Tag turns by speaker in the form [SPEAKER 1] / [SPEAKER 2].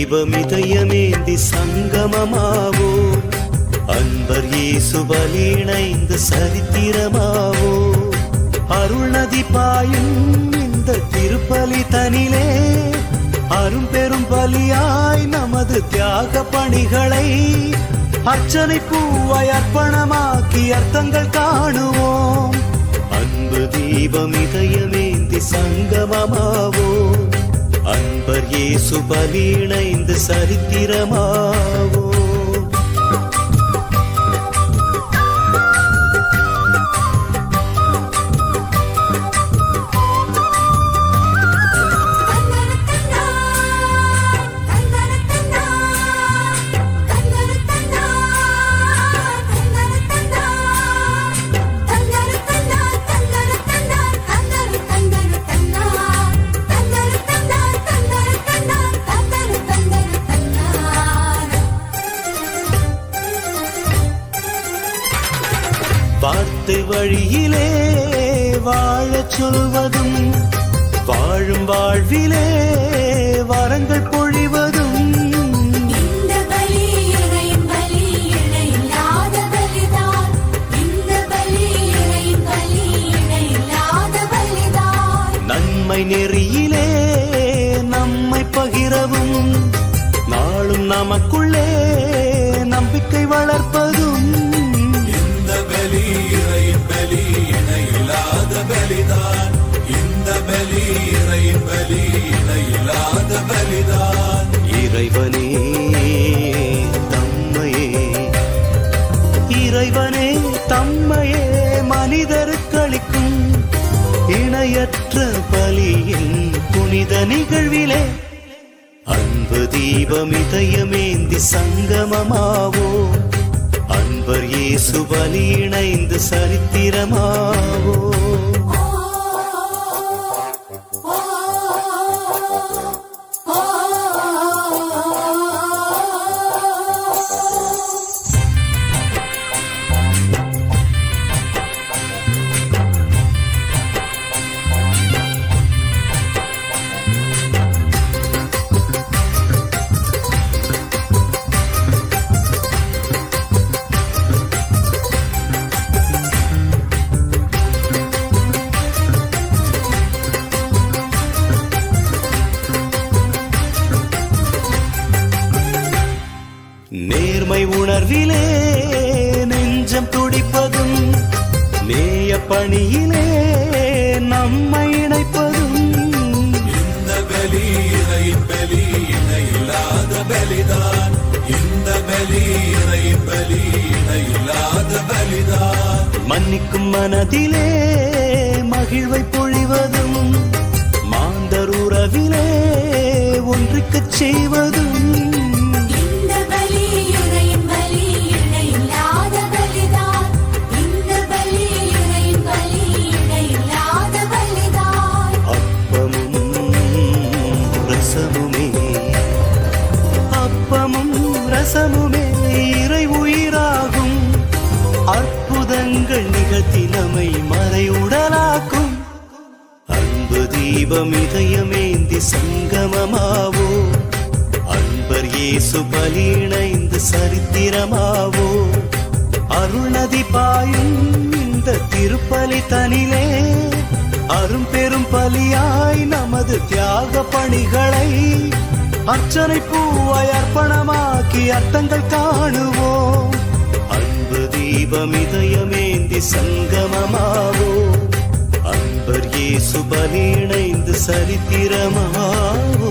[SPEAKER 1] தீபமிதயமேந்தி சங்கமமாவோ அன்பர் இயேசு பலிணைந்து சரித்திரமாவோ அருள் நதி பாயும் இந்த திருப்பலி தனிலே அரும் பெரும் பலியாய் நமது தியாக பணிகளை அர்ச்சனை பூவாய் அர்ப்பணமாக்கி அர்த்தங்கள் காணுவோம் அன்பு தீபம் இதயமேந்தி சங்கமமாவோ அன்பர் இயேசு பலி இணைந்து வார்த்தை வழியிலே வாழச் சொல்வதும் வாழும் வாழ்விலே வரங்கள் பொழிவதும். நன்மை நெறியிலே நம்மை பகிரவும் நாளும் நமக்குள்ளே நம்பிக்கை வளர்ப்பதும் இறைவனே தம்மையே. இறைவனே தம்மையே மனிதருக்களிக்கும் இணையற்ற பலியின் புனித நிகழ்விலே. அன்பு தீபம் இதயமேந்தி சங்கமமாவோ? அன்பர் இயேசு பலி இணைந்து சரித்திரமாவோ? உணர்விலே நெஞ்சம் துடிப்பதும் நேய பணியிலே நம்மை இணைப்பதும்.
[SPEAKER 2] இந்த பலி இறையின் பலி இணையில்லாத பலிதான். இந்த பலி இறையின் பலி இணையில்லாத பலிதான்.
[SPEAKER 1] மன்னிக்கும் மனதிலே மகிழ்வை பொழிவதும் மாந்தர் உறவிலே ஒன்றுக்கச் செய்வதும். தீபம் சங்கமமாவோ? அன்பர் இயேசு பலியிணைந்து சரித்திரமாவோ? அருள்நதி பாயும் இந்த திருப்பலி தனிலே அரும் பெரும் பலியாய் நமது தியாக பணிகளை அர்ச்சனை பூவாய் அர்ப்பணமாக்கி அர்த்தங்கள் காணுவோம். அன்பு தீபம் இதயமேந்தி சங்கமமாவோ? அன்பர் இயேசு பலி இணைந்து சரித்திரமாவோ